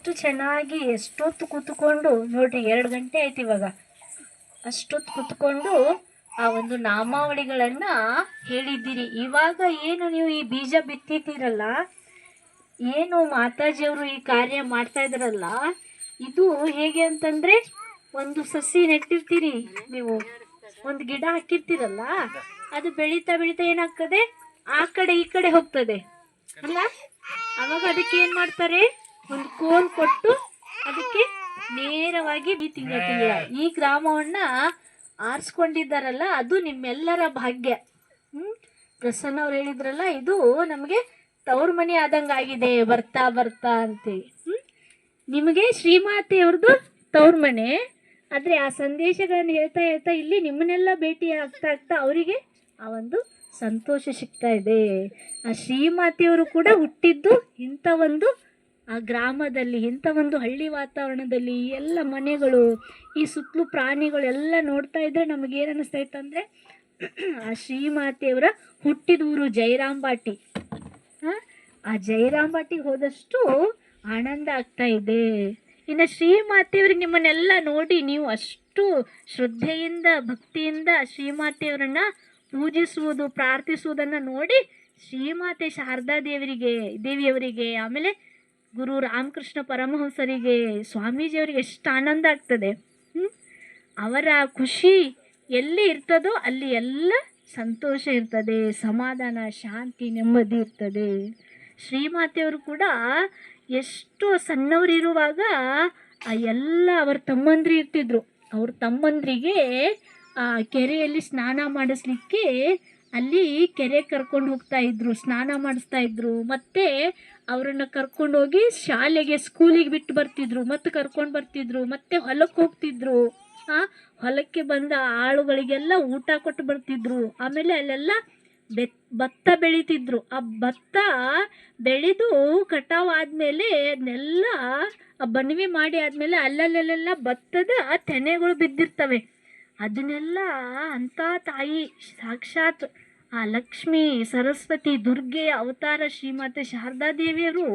ಅಷ್ಟು ಚೆನ್ನಾಗಿ ಎಷ್ಟೊತ್ತು ಕೂತ್ಕೊಂಡು, ನೋಡ್ರಿ ಎರಡು ಗಂಟೆ ಆಯ್ತು ಇವಾಗ. ಅಷ್ಟೊತ್ತು ಕೂತ್ಕೊಂಡು ಆ ಒಂದು ನಾಮಾವಳಿಗಳನ್ನ ಹೇಳಿದ್ದೀರಿ. ಇವಾಗ ಏನು ನೀವು ಈ ಬೀಜ ಬಿತ್ತಿದ್ದೀರಲ್ಲ, ಏನು ಮಾತಾಜಿಯವರು ಈ ಕಾರ್ಯ ಮಾಡ್ತಾ ಇದ್ರಲ್ಲ, ಇದು ಹೇಗೆ ಅಂತಂದ್ರೆ ಒಂದು ಸಸಿ ನೆಟ್ಟಿರ್ತೀರಿ ನೀವು, ಒಂದು ಗಿಡ ಹಾಕಿರ್ತೀರಲ್ಲ, ಅದು ಬೆಳೀತಾ ಬೆಳೀತಾ ಏನಾಗ್ತದೆ? ಆ ಕಡೆ ಈ ಕಡೆ ಹೋಗ್ತದೆ. ಅಲ್ಲ? ಅವಾಗ ಅದಕ್ಕೆ ಏನ್ ಮಾಡ್ತಾರೆ? ಒಂದು ಕೋಲ್ ಕೊಟ್ಟು ಅದಕ್ಕೆ ನೇರವಾಗಿ ಈ ತಿಂಗಳ ಈ ಗ್ರಾಮವನ್ನ ಆರಿಸ್ಕೊಂಡಿದ್ದಾರಲ್ಲ, ಅದು ನಿಮ್ಮೆಲ್ಲರ ಭಾಗ್ಯ. ಹ್ಮ್? ಪ್ರಸನ್ನ ಅವ್ರು ಹೇಳಿದ್ರಲ್ಲ, ಇದು ನಮಗೆ ತವ್ರ ಮನೆ ಆದಂಗೆ ಆಗಿದೆ, ಬರ್ತಾ ಬರ್ತಾ ಅಂತೇಳಿ. ಹ್ಮ್? ನಿಮಗೆ ಶ್ರೀಮಾತೆಯವ್ರದ್ದು ತವ್ರ ಮನೆ. ಆದರೆ ಆ ಸಂದೇಶಗಳನ್ನು ಹೇಳ್ತಾ ಹೇಳ್ತಾ ಇಲ್ಲಿ ನಿಮ್ಮನ್ನೆಲ್ಲ ಭೇಟಿ ಆಗ್ತಾ ಆಗ್ತಾ ಅವರಿಗೆ ಆ ಒಂದು ಸಂತೋಷ ಸಿಗ್ತಾ ಇದೆ. ಆ ಶ್ರೀಮಾತೆಯವರು ಕೂಡ ಹುಟ್ಟಿದ್ದು ಇಂಥ ಒಂದು ಆ ಗ್ರಾಮದಲ್ಲಿ ಇಂಥ ಒಂದು ಹಳ್ಳಿ ವಾತಾವರಣದಲ್ಲಿ ಎಲ್ಲ ಮನೆಗಳು ಈ ಸುತ್ತಲೂ ಪ್ರಾಣಿಗಳೆಲ್ಲ ನೋಡ್ತಾ ಇದ್ರೆ ನಮಗೆ ಏನು ಅನ್ನಿಸ್ತಾ ಇತ್ತಂದರೆ ಆ ಶ್ರೀಮಾತೆಯವರ ಹುಟ್ಟಿದೂರು ಜಯರಾಂಬಾಟಿ ಆ, ಆ ಜಯರಾಂಬಾಟಿಗೆ ಹೋದಷ್ಟು ಆನಂದ ಆಗ್ತಾ ಇದೆ. ಇನ್ನು ಶ್ರೀಮಾತೆಯವ್ರಿಗೆ ನಿಮ್ಮನ್ನೆಲ್ಲ ನೋಡಿ ನೀವು ಅಷ್ಟು ಶ್ರದ್ಧೆಯಿಂದ ಭಕ್ತಿಯಿಂದ ಶ್ರೀಮಾತೆಯವರನ್ನ ಪೂಜಿಸುವುದು ಪ್ರಾರ್ಥಿಸುವುದನ್ನು ನೋಡಿ ಶ್ರೀಮಾತೆ ಶಾರದಾ ದೇವರಿಗೆ ದೇವಿಯವರಿಗೆ ಆಮೇಲೆ ಗುರು ರಾಮಕೃಷ್ಣ ಪರಮಹಂಸರಿಗೆ ಸ್ವಾಮೀಜಿಯವರಿಗೆ ಎಷ್ಟು ಆನಂದ ಆಗ್ತದೆ ಅವರ ಖುಷಿ ಎಲ್ಲಿ ಇರ್ತದೋ ಅಲ್ಲಿ ಎಲ್ಲ ಸಂತೋಷ ಇರ್ತದೆ, ಸಮಾಧಾನ, ಶಾಂತಿ, ನೆಮ್ಮದಿ ಇರ್ತದೆ. ಶ್ರೀಮಾತೆಯವರು ಕೂಡ ಎಷ್ಟು ಸಣ್ಣವರಿರುವಾಗ ಆ ಎಲ್ಲ ಅವರ ತಮ್ಮಂದ್ರಿ ಇರ್ತಿದ್ರು. ಅವ್ರ ತಮ್ಮಂದ್ರಿಗೆ ಆ ಕೆರೆಯಲ್ಲಿ ಸ್ನಾನ ಮಾಡಿಸ್ಲಿಕ್ಕೆ ಅಲ್ಲಿ ಕೆರೆ ಕರ್ಕೊಂಡು ಹೋಗ್ತಾ ಇದ್ರು, ಸ್ನಾನ ಮಾಡಿಸ್ತಾ ಇದ್ರು, ಮತ್ತೆ ಅವರನ್ನು ಕರ್ಕೊಂಡೋಗಿ ಶಾಲೆಗೆ ಸ್ಕೂಲಿಗೆ ಬಿಟ್ಟು ಬರ್ತಿದ್ರು ಮತ್ತೆ ಕರ್ಕೊಂಡು ಬರ್ತಿದ್ರು, ಮತ್ತೆ ಹೊಲಕ್ಕೆ ಹೋಗ್ತಿದ್ರು. ಆ, ಹೊಲಕ್ಕೆ ಬಂದ ಆಳುಗಳಿಗೆಲ್ಲ ಊಟ ಕೊಟ್ಟು ಬರ್ತಿದ್ರು. ಆಮೇಲೆ ಅಲ್ಲೆಲ್ಲ ಬೆತ್, ಭತ್ತ ಬೆಳೀತಿದ್ರು. ಆ ಭತ್ತ ಬೆಳೆದು ಕಟಾವ್ ಆದಮೇಲೆ ಅದನ್ನೆಲ್ಲ ಬಣವಿ ಮಾಡಿ ಆದಮೇಲೆ ಅಲ್ಲಲ್ಲೆಲ್ಲ ಭತ್ತದ ತೆನೆಗಳು ಬಿದ್ದಿರ್ತವೆ. ಅದನ್ನೆಲ್ಲ ಅಂತ ತಾಯಿ ಸಾಕ್ಷಾತ್ ಆ ಲಕ್ಷ್ಮಿ ಸರಸ್ವತಿ ದುರ್ಗೆ ಅವತಾರ ಶ್ರೀಮಾತೆ ಶಾರದಾ ದೇವಿಯರು